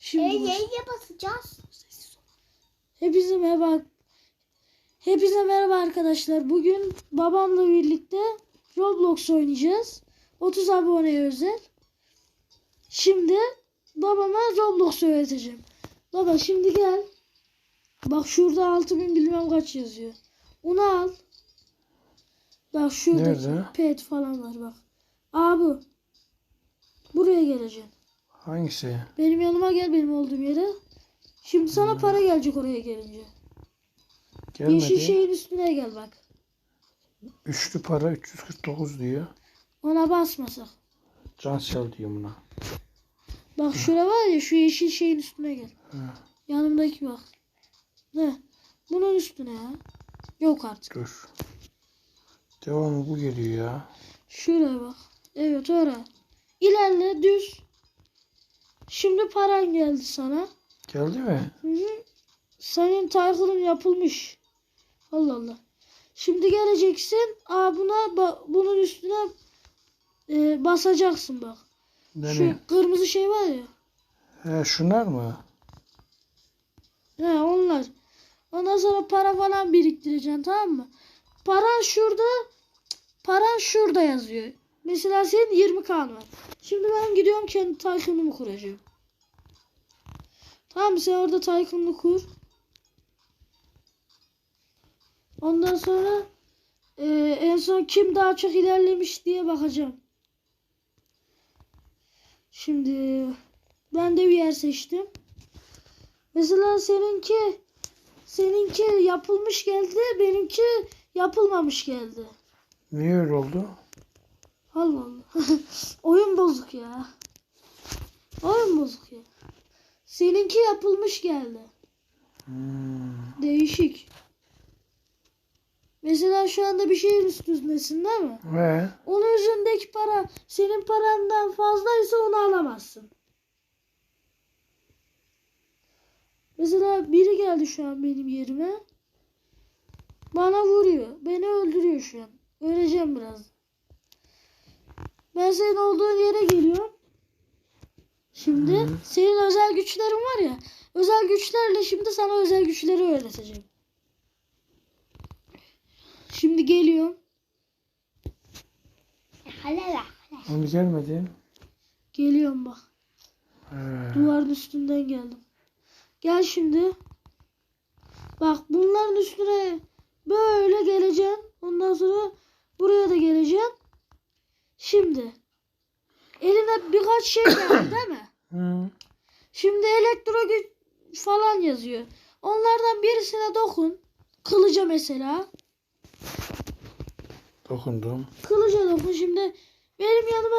Şimdi E, neye basacağız? Hepinize merhaba. Hepinize merhaba arkadaşlar. Bugün babamla birlikte Roblox oynayacağız. 30 aboneye özel. Şimdi babama Roblox öğreteceğim. Baba şimdi gel. Bak şurada 6000 bilmem kaç yazıyor. Onu al. Bak şurada Nerede? pet falan var bak. Abi. Buraya geleceksin. Hangisi? Benim yanıma gel benim olduğum yere. Şimdi sana para gelecek oraya gelince. Gelmedi. Yeşil şeyin üstüne gel bak. Üçlü para 349 diyor. Ona basmasak. Cansel diyor buna. Bak şura var ya şu yeşil şeyin üstüne gel. Hı. Yanımdaki bak. Ne? Bunun üstüne ya. Yok artık. Dur. Devamı bu geliyor ya. Şuraya bak. Evet oraya. İlerle düz. Şimdi paran geldi sana. Geldi mi? Hı hı. Senin Tayfun'un yapılmış. Allah Allah. Şimdi geleceksin. Aa buna bunun üstüne e, basacaksın bak. Ne Şu kırmızı şey var ya. He şunlar mı? He onlar. Ondan sonra para falan biriktireceksin tamam mı? Paran şurada paran şurada yazıyor. Mesela senin 20 kan var. Şimdi ben gidiyorum kendi Tayfun'umu kuracağım. Tamam? Sen orada Tayfun'unu kur. Ondan sonra e, en son kim daha çok ilerlemiş diye bakacağım. Şimdi ben de bir yer seçtim. Mesela seninki seninki yapılmış geldi, benimki yapılmamış geldi. Niye öyle oldu? Allah Allah. Oyun bozuk ya. Oyun bozuk ya. Seninki yapılmış geldi. Hmm. Değişik. Mesela şu anda bir şeyin üstündesin değil mi? Ve Onun üzerindeki para senin parandan fazlaysa onu alamazsın. Mesela biri geldi şu an benim yerime. Bana vuruyor. Beni öldürüyor şu an. Öleceğim biraz. Ben senin olduğun yere geliyorum. Şimdi Hı. senin özel güçlerin var ya. Özel güçlerle şimdi sana özel güçleri öğreteceğim. Şimdi geliyorum. Halala. onu gelmedi. Geliyorum bak. He. Duvarın üstünden geldim. Gel şimdi. Bak bunların üstüne böyle geleceğim. Ondan sonra. Şimdi. Eline birkaç şey geldi değil mi? Hı. Şimdi elektro güç falan yazıyor. Onlardan birisine dokun. Kılıca mesela. Dokundum. Kılıca dokun. Şimdi benim yanıma